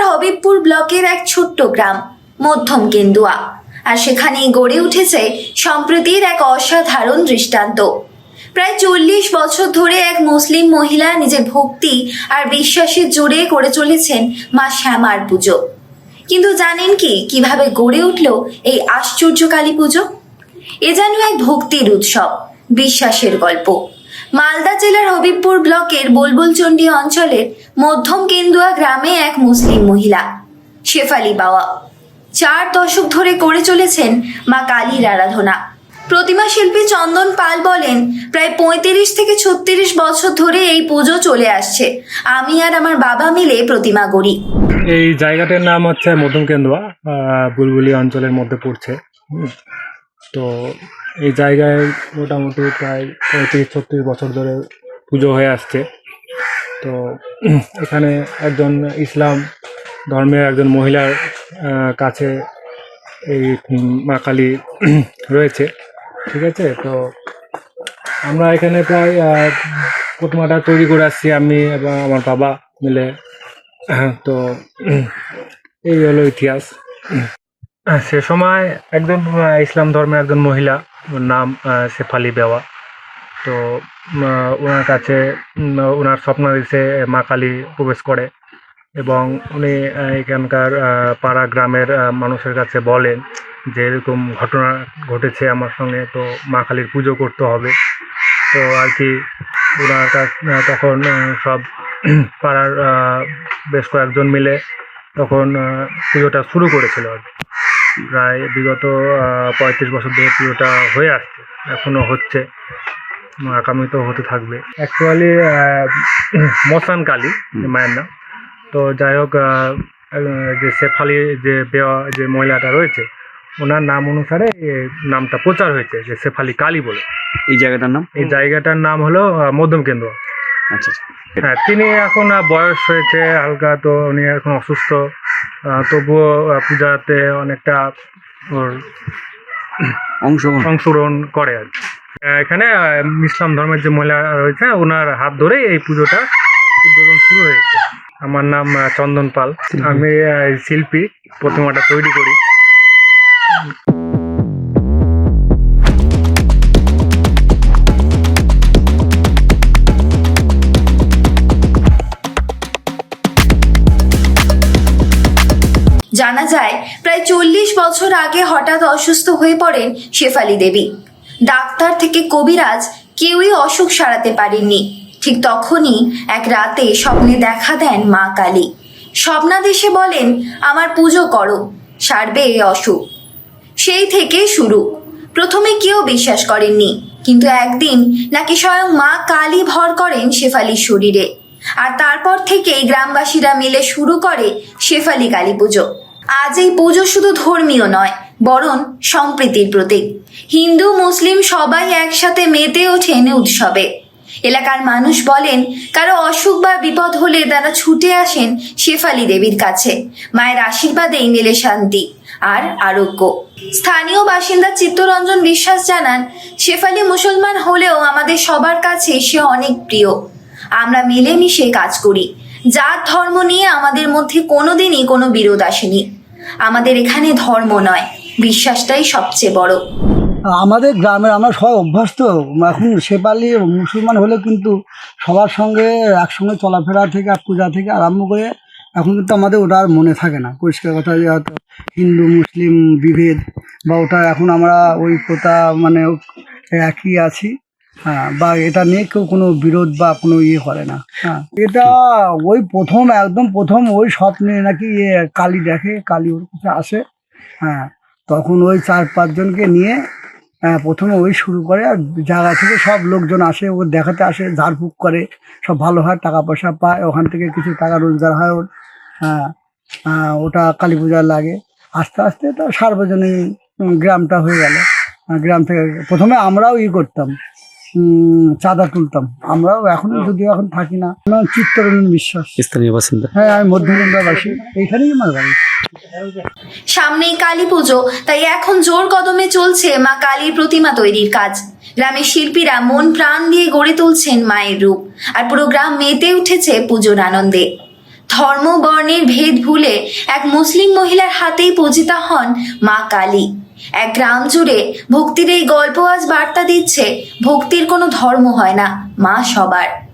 জেলার হবিবপুর ব্লকের এক ছোট্ট গ্রাম, মধ্যম কেন্দুয়া। আর সেখানেই গড়ে উঠেছে সম্প্রতির এক অসাধারণ দৃষ্টান্ত। প্রায় চল্লিশ বছর ধরে এক মুসলিম মহিলা নিজের ভক্তি আর বিশ্বাসের জোরে করে চলেছেন মা শ্যামার পুজো। কিন্তু জানেন কি কীভাবে গড়ে উঠল এই আশ্চর্য কালী পুজো? এ যেন এক ভক্তির উৎসব, বিশ্বাসের গল্প। মালদা জেলার হবিবপুর ব্লকের বুলবুলচন্ডী অঞ্চলের মধ্যম কেন্দুয়া গ্রামে এক মুসলিম মহিলা, শেফালি বাওয়া। চার দশক ধরে করে চলেছেন মা কালীর আরাধনা। প্রতিমা শিল্পী চন্দন পাল বলেন, প্রায় পঁয়ত্রিশ থেকে ছত্রিশ বছর ধরে এই পুজো চলে আসছে। আমি আর আমার বাবা মিলে প্রতিমা গড়ি। এই জায়গাটার নাম হচ্ছে মধ্যম কেন্দুয়া বুলবুলি অঞ্চলের মধ্যে পড়ছে। তো এই জায়গায় মোটামুটি প্রায় পঁয়ত্রিশ, ছত্রিশ বছর ধরে পুজো হয়ে আসছে। তো এখানে একজন ইসলাম ধর্মের একজন মহিলার কাছে এই মা কালী রয়েছে, ঠিক আছে? তো আমরা এখানে প্রায় প্রতিমাটা তৈরি করে আসছি আমি এবং আমার বাবা মিলে। তো এই হলো ইতিহাস। সে সময় একজন ইসলাম ধর্মের একজন মহিলা নাম শেফালি বেওয়া। তো ওনার কাছে ওনার স্বপ্নাদেশে মা কালী প্রবেশ করে। এবং উনি এখানকার পাড়া গ্রামের মানুষের কাছে বলেন যে, এরকম ঘটনা ঘটেছে আমার সঙ্গে, তো মা কালীর পুজো করতে হবে। তো আর কি, ওনার তখন সব পাড়ার বেশ কয়েকজন মিলে তখন পুজোটা শুরু করেছিল আর কি। প্রায় বিগত পঁয়ত্রিশ বছর ধরে পুজোটা হয়ে আসছে এখনও হচ্ছে আগামীতেও হতে থাকবে। অ্যাকচুয়ালি মসান কালী মায়ের নাম তো যাই হোক যে শেফালি যে বেওয়া যে মহিলাটা রয়েছে ওনার নাম অনুসারে নামটা প্রচার হয়েছে যে শেফালি কালী বলে। এই জায়গাটার নাম? এই জায়গাটার নাম হলো মধ্যম কেন্দ্র। আচ্ছা আচ্ছা। হ্যাঁ তিনি এখন বয়স হয়েছে হালকা তো উনি এখন অসুস্থ। তবুও পূজাতে অনেকটা ওর অংশগ্রহণ। অংশগ্রহণ করে আর এখানে ইসলাম ধর্মের যে মহিলা রয়েছে ওনার হাত ধরে এই পুজোটা উদ্বোধন শুরু হয়েছে। আমার নাম চন্দন পাল। আমি শিল্পী প্রতিমাটা তৈরি করি। জানা যায়, প্রায় চল্লিশ বছর আগে হঠাৎ অসুস্থ হয়ে পড়েন শেফালি দেবী। ডাক্তার থেকে কবিরাজ কেউই অসুখ সারাতে পারেননি। ঠিক তখনই এক রাতে স্বপ্নে দেখা দেন মা কালী। স্বপ্নাদেশে বলেন, আমার পুজো করো, সারবে এই অসুখ। সেই থেকে শুরু। প্রথমে কেউ বিশ্বাস করেননি, কিন্তু একদিন নাকি স্বয়ং মা কালী ভর করেন শেফালির শরীরে। আর তারপর থেকেই গ্রামবাসীরা মিলে শুরু করে শেফালি কালী পুজো। আজ এই পুজো শুধু ধর্মীয় নয়, বরং সম্প্রীতির প্রতীক। হিন্দু, মুসলিম সবাই একসাথে মেতে ওঠেন উৎসবে। এলাকার মানুষ বলেন, কারও অসুখ বা বিপদ হলে তারা ছুটে আসেন শেফালি দেবীর কাছে। মায়ের আশীর্বাদেই মেলে শান্তি আর আরোগ্য। স্থানীয় বাসিন্দা চিত্তরঞ্জন বিশ্বাস জানান, শেফালি মুসলমান হলেও আমাদের সবার কাছে সে অনেক প্রিয়। আমরা মিলেমিশে কাজ করি। জাত, ধর্ম নিয়ে আমাদের মধ্যে কোনোদিনই কোনো বিরোধ আসেনি। আমাদের এখানে ধর্ম নয়, বিশ্বাসটাই সবচেয়ে বড়। আমাদের গ্রামের আমরা সবাই অভ্যস্ত, এখন সেপালি মুসলমান হলে কিন্তু সবার সঙ্গে একসঙ্গে চলাফেরা থেকে, পূজা থেকে আরম্ভ করে এখন কিন্তু আমাদের ওটা আর মনে থাকে না। পরিষ্কার কথা যে হয়তো হিন্দু, মুসলিম বিভেদ বা ওটা এখন আমরা ওই প্রথা মানে একই আছি। হ্যাঁ বা এটা নিয়ে কেউ কোনো বিরোধ বা কোনো ইয়ে করে না। হ্যাঁ এটা ওই প্রথম একদম প্রথম ওই স্বপ্নে নাকি ইয়ে কালী দেখে কালী ওর কাছে আসে। হ্যাঁ তখন ওই চার পাঁচজনকে নিয়ে আহ, প্রথমে ওই শুরু করে আর জায়গা থেকে সব লোকজন আসে ও দেখাতে আসে ঝাড়ফুঁক করে সব ভালো হয় টাকা পয়সা পায় ওখান থেকে কিছু টাকা রোজগার হয় ওর। হ্যাঁ আহ, ওটা কালী পূজা লাগে। আস্তে আস্তে তো সার্বজনীন গ্রামটা হয়ে গেল। গ্রাম থেকে প্রথমে আমরাও ই করতাম। চাঁদা তুলতাম। আমরাও এখনও যদিও এখন থাকি না আমার চিত্তরঞ্জন বিশ্বাস। স্থানীয় বাসিন্দা। হ্যাঁ আমি মধ্যমন্দাবাসী এইখানেই আমার বাড়ি। সামনেই কালী পুজো তাই এখন জোর কদমে চলছে মা কালীর প্রতিমা তৈরির কাজ। গ্রামের শিল্পীরা মন প্রাণ দিয়ে গড়ে তুলছেন মায়ের রূপ আর পুরো গ্রাম মেতে উঠেছে পুজোর আনন্দে। ধর্ম বর্ণের ভেদ ভুলে এক মুসলিম মহিলার হাতেই পূজিতা হন মা কালী। এক গ্রাম জুড়ে ভক্তির এই গল্প আজ বার্তা দিচ্ছে, ভক্তির কোনো ধর্ম হয় না, মা সবার।